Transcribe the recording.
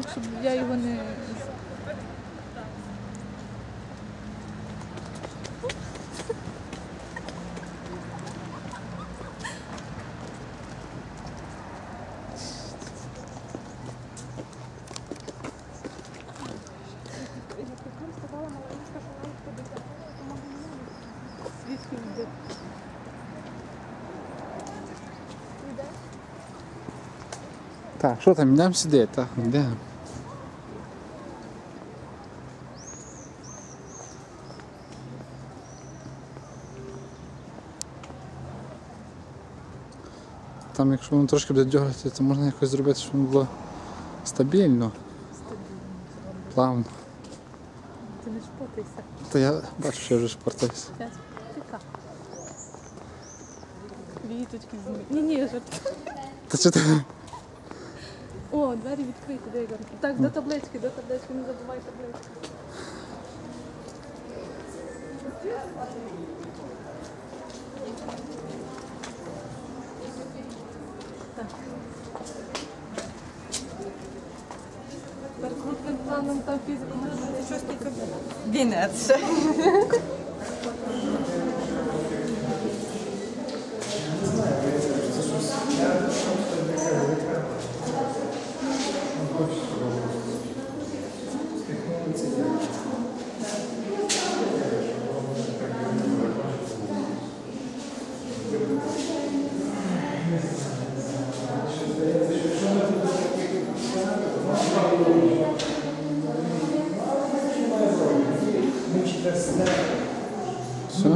Щоб я його не. Звідки йде? Так, що там, йдемо сюди, так, йдемо. Там, якщо воно трошки буде дергати, то можна якось зробити, щоб воно було стабільно, плавно. Ти не шпотайся. Та я бачу, що я вже шпортаюся. Віточки знімуть. Ні, ні, жарт. Та чи ти? О, двері відкриті, де Ігор? Так, до таблички, до таблички, не забувай табличку. Так. Per крупним планом там фізику щось таке. Вінець. Все?